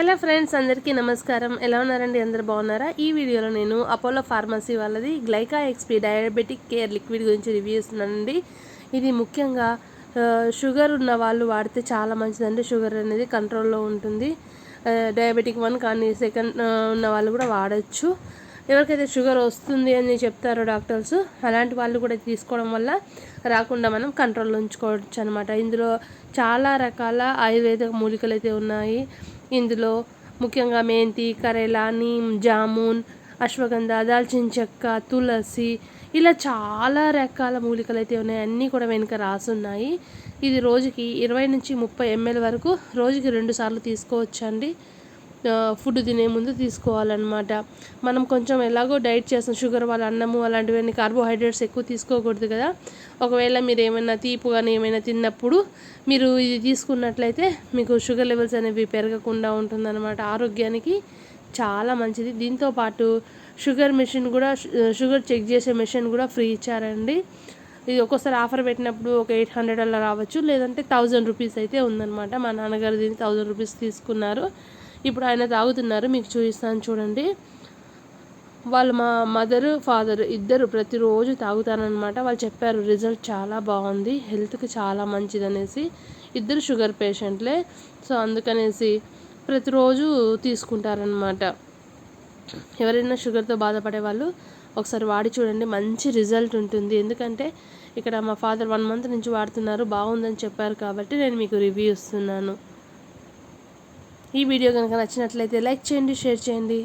Hello friends అందరికీ నమస్కారం. ఎలా ఉన్నారండి? అందరు బాగున్నారా? ఈ వీడియోలో నేను అపోలో ఫార్మసీ వాళ్ళది Glyca XP diabetic care liquid గురించి రివ్యూ ఇస్తున్నానండి ఇది ముఖ్యంగా షుగర్ ఉన్న వాళ్ళు వాడితే చాలా మంచిదండి. షుగర్ అనేది కంట్రోల్లో ఉంటుంది. డయాబెటిక్ వన్ కానీ సెకండ్ ఉన్న వాళ్ళు కూడా వాడచ్చు. ఎవరికైతే షుగర్ వస్తుంది అని చెప్తారో డాక్టర్స్ అలాంటి వాళ్ళు కూడా తీసుకోవడం వల్ల రాకుండా మనం కంట్రోల్లో ఉంచుకోవచ్చు అనమాట ఇందులో చాలా రకాల ఆయుర్వేద మూలికలు అయితే ఉన్నాయి. ఇందులో ముఖ్యంగా మెంతి కరేలా నీమ్ జామున్ అశ్వగంధ దాల్చిన చెక్క తులసి ఇలా చాలా రకాల మూలికలు అయితే ఉన్నాయి. అన్నీ కూడా వెనుక రాసున్నాయి. ఇది రోజుకి ఇరవై నుంచి ముప్పై ఎంఎల్ వరకు రోజుకి రెండు సార్లు తీసుకోవచ్చండి. ఫుడ్ తినే ముందు తీసుకోవాలన్నమాట. మనం కొంచెం ఎలాగో డైట్ చేస్తాం షుగర్ వాళ్ళ అన్నము అలాంటివన్నీ కార్బోహైడ్రేట్స్ ఎక్కువ తీసుకోకూడదు కదా. ఒకవేళ మీరు ఏమైనా తీపు కానీ ఏమైనా తిన్నప్పుడు మీరు ఇది తీసుకున్నట్లయితే మీకు షుగర్ లెవెల్స్ అనేవి పెరగకుండా ఉంటుందన్నమాట. ఆరోగ్యానికి చాలా మంచిది. దీంతో పాటు షుగర్ మెషిన్ కూడా షుగర్ చెక్ చేసే మెషిన్ కూడా ఫ్రీ ఇచ్చారండి. ఇది ఒక్కోసారి ఆఫర్ పెట్టినప్పుడు ఒక ఎయిట్ హండ్రెడ్ అలా రావచ్చు. లేదంటే థౌజండ్ రూపీస్ అయితే ఉందన్నమాట. మా నాన్నగారు దీన్ని థౌజండ్ రూపీస్ తీసుకున్నారు. ఇప్పుడు ఆయన తాగుతున్నారు మీకు చూపిస్తాను చూడండి. వాళ్ళు మా మదర్ ఫాదర్ ఇద్దరు ప్రతిరోజు తాగుతారనమాట వాళ్ళు చెప్పారు రిజల్ట్ చాలా బాగుంది హెల్త్కి చాలా మంచిది అనేసి ఇద్దరు షుగర్ పేషెంట్లే సో అందుకనేసి ప్రతిరోజు తీసుకుంటారనమాట ఎవరైనా షుగర్తో బాధపడే వాళ్ళు ఒకసారి వాడి చూడండి మంచి రిజల్ట్ ఉంటుంది. ఎందుకంటే ఇక్కడ మా ఫాదర్ వన్ మంత్ నుంచి వాడుతున్నారు బాగుందని చెప్పారు కాబట్టి నేను మీకు రివ్యూ ఇస్తున్నాను. ఈ వీడియో కనుక నచ్చినట్లయితే లైక్ చేయండి షేర్ చేయండి.